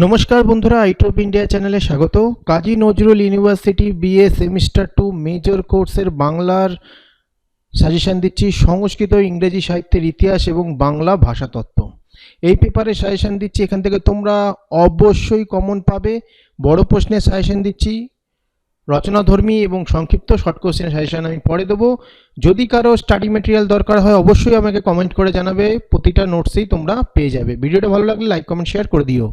নমস্কার বন্ধুরা আইটপ ইন্ডিয়া চ্যানেলে স্বাগত। Kazi Nazrul university BA semester two major কোর্সের বাংলার সাজেশন দিচ্ছি সংস্কৃত, ইংরেজি সাহিত্যের ইতিহাস এবং বাংলা ভাষাতত্ত্ব এই পেপারে সাজেশন দিচ্ছি, এখান থেকে তোমরা অবশ্যই কমন পাবে। বড় প্রশ্নের সাজেশান দিচ্ছি, রচনাধর্মী এবং সংক্ষিপ্ত শর্ট কোশ্চেন সাজেশান আমি পরে দেবো। যদি কারও স্টাডি মেটেরিয়াল দরকার হয়, অবশ্যই আমাকে কমেন্ট করে জানাবে। প্রতিটা নোটসেই তোমরা পেয়ে যাবে। ভিডিওটা ভালো লাগলে লাইক কমেন্ট শেয়ার করে দিও।